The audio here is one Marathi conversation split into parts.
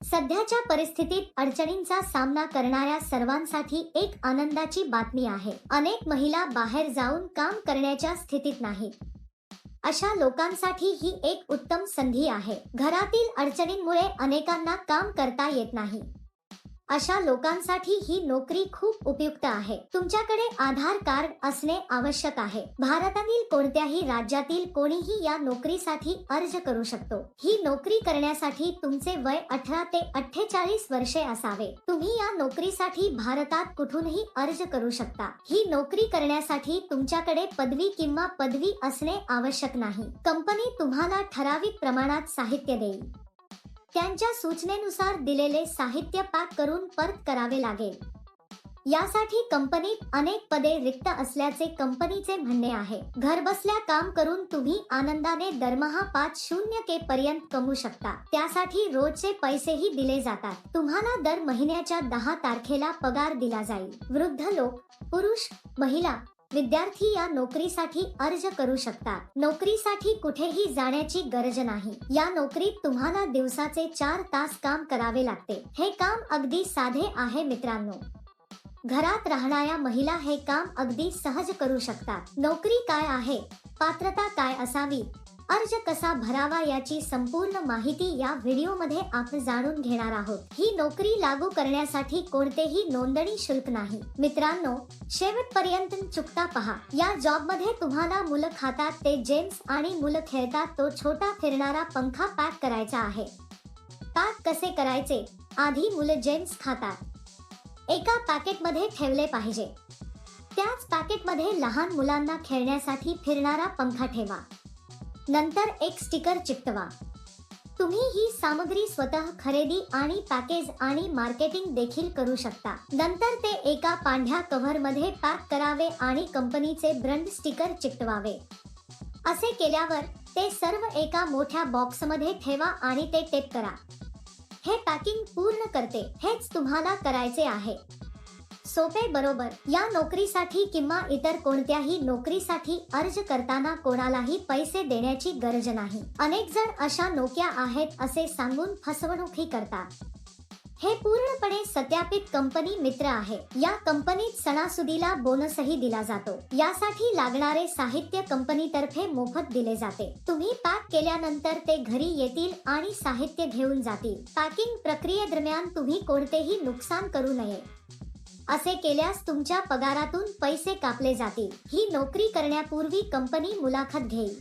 सध्याच्या परिस्थितीत अडचणींचा सामना करणाऱ्या सर्वांसाठी एक आनंदाची बातमी आहे. अनेक महिला बाहेर जाऊन काम करण्याच्या स्थितीत नाही अशा लोकांसाठी ही एक उत्तम संधी आहे. घरातील अडचणींमुळे अनेकांना काम करता येत नाही. अशा लोकांसाठी ही नोकरी खूप उपयुक्त आहे. तुमच्याकडे आधार कार्ड असणे आवश्यक आहे. भारतातील कोणत्याही राज्यातील कोणीही या नोकरीसाठी अर्ज करू शकतो. ही नोकरी करण्यासाठी तुमचे वय अठरा ते अठ्ठेचाळीस वर्षे असावे. तुम्ही या नोकरीसाठी भारतात कुठूनही अर्ज करू शकता. ही नोकरी करण्यासाठी तुमच्याकडे पदवी किंवा पदवी असणे आवश्यक नाही. कंपनी तुम्हाला ठराविक प्रमाणात साहित्य देईल. त्यांच्या सूचनेनुसार दिलेले साहित्य पॅक करून परत करावे लागेल. यासाठी कंपनीत अनेक पदे रिक्त असल्याचे कंपनीचे म्हणणे आहे. घरबसल्या काम करून तुम्ही आनंदाने दरमहा पाच शून्य के पर्यंत कमवू शकता. त्यासाठी रोजचे पैसेही दिले जातात. तुम्हाला दर महिन्याच्या दहा तारखेला पगार दिला जाईल. वृद्ध लोक पुरुष महिला विद्यार्थी या नोकरीसाठी अर्ज करू शकतात. नोकरीसाठी कुठेही जाण्याची गरज नाही. या नोकरीत तुम्हाला दिवसाचे चार तास काम करावे लागते. हे काम अगदी साधे आहे मित्रांनो. घरात राहणाऱ्या महिला हे काम अगदी सहज करू शकतात. नोकरी काय आहे? पात्रता काय असावी? अर्ज कसा भरावा याची संपूर्ण माहिती या व्हिडिओमध्ये आपण जाणून घेणार आहोत. ही नोकरी लागू करण्यासाठी कोणतेही नोंदणी शुल्क नाही. मित्रांनो शेवटपर्यंत चुकता पहा. या जॉबमध्ये तुम्हाला मुलं खातात ते जेम्स आणि मुलं खेळतात तो छोटा फिरणारा पंखा पॅक करायचा आहे. पॅक कसे करायचे? आधी मुलं जेम्स खातात. एका पॅकेटमध्ये ठेवले पाहिजे. त्याच पॅकेटमध्ये लहान मुलांना खेळण्यासाठी फिरणारा पंखा ठेवा. नंतर एक स्टिकर चिकटवा. तुम्ही ही सामग्री स्वतः खरेदी आणि पॅकेज आणि मार्केटिंग देखील करू शकता. नंतर ते एका पांढ्या कव्हरमध्ये पॅक करावे आणि कंपनीचे ब्रँड स्टिकर चिकटवावे. असे केल्यावर ते सर्व एका मोठ्या बॉक्समध्ये ठेवा आणि ते टेप करा. हे पॅकिंग पूर्ण करते. हेच तुम्हाला करायचे आहे. सोपे बरोबर. या नोकरीसाठी किंवा इतर कोणत्याही नोकरीसाठी अर्ज करताना कोणालाही पैसे देण्याची गरज नाही. अनेक जण अशा नोक्या आहेत असे सांगून फसवणूकही करतात. हे पूर्णपणे सत्यापित कंपनी मित्र आहे. या कंपनीत सणासुदीला बोनसही दिला जातो. यासाठी लागणारे साहित्य कंपनीतर्फे मोफत दिले जाते. तुम्ही पॅक केल्यानंतर ते घरी येतील आणि साहित्य घेऊन जातील. पॅकिंग प्रक्रियेदरम्यान तुम्ही कोणतेही नुकसान करू नये. असे केल्यास तुमच्या पगारातून पैसे कापले जातील. ही नोकरी करण्यापूर्वी कंपनी मुलाखत घेईल.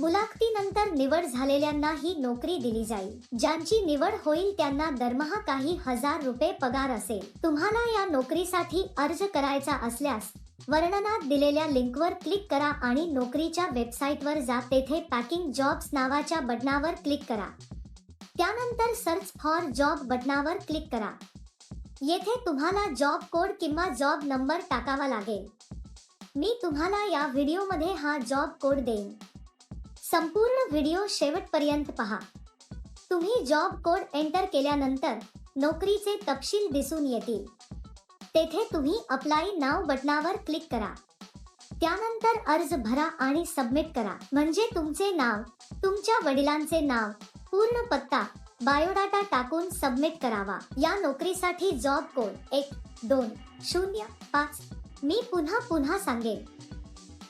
मुलाखतीनंतर निवड झालेल्यांना ही नोकरी दिली जाईल. ज्यांची निवड होईल त्यांना दरमहा काही हजार रुपये पगार असेल. तुम्हाला या नोकरीसाठी अर्ज करायचा असल्यास वर्णनात दिलेल्या लिंकवर क्लिक करा आणि नोकरीच्या वेबसाईटवर जा. तेथे पॅकिंग जॉब्स नावाच्या बटनावर क्लिक करा. त्यानंतर सर्च फॉर जॉब बटनावर क्लिक करा. येथे तुम्हाला जॉब कोड किंवा जॉब नंबर टाकावा लागेल. मी तुम्हाला या व्हिडिओमध्ये हा जॉब कोड देईन. संपूर्ण व्हिडिओ शेवटपर्यंत पहा. तुम्ही जॉब कोड एंटर केल्यानंतर नोकरीचे तपशील दिसून येतील. तेथे तुम्ही अप्लाय नाव बटनावर क्लिक करा. त्यानंतर अर्ज भरा आणि सबमिट करा. म्हणजे तुमचे नाव तुमच्या वडिलांचे नाव पूर्ण पत्ता बायोडाटा टाकून सबमिट करावा. या नोकरीसाठी जॉब कोड एक दोन शून्य पाच. मी पुन्हा पुन्हा सांगेन.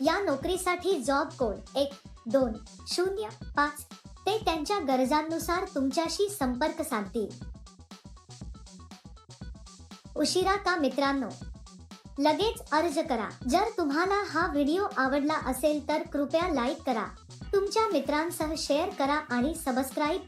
या नोकरीसाठी जॉब कोड एक दोन शून्य पाच. ते त्यांच्या गरजांनुसार तुमच्याशी संपर्क साधतील. उशिरा का मित्रांनो? लगेच अर्ज करा. जर तुम्हाला हा व्हिडिओ आवडला असेल तर कृपया लाईक करा. तुमच्या मित्रांसह शेअर करा आणि सबस्क्राईब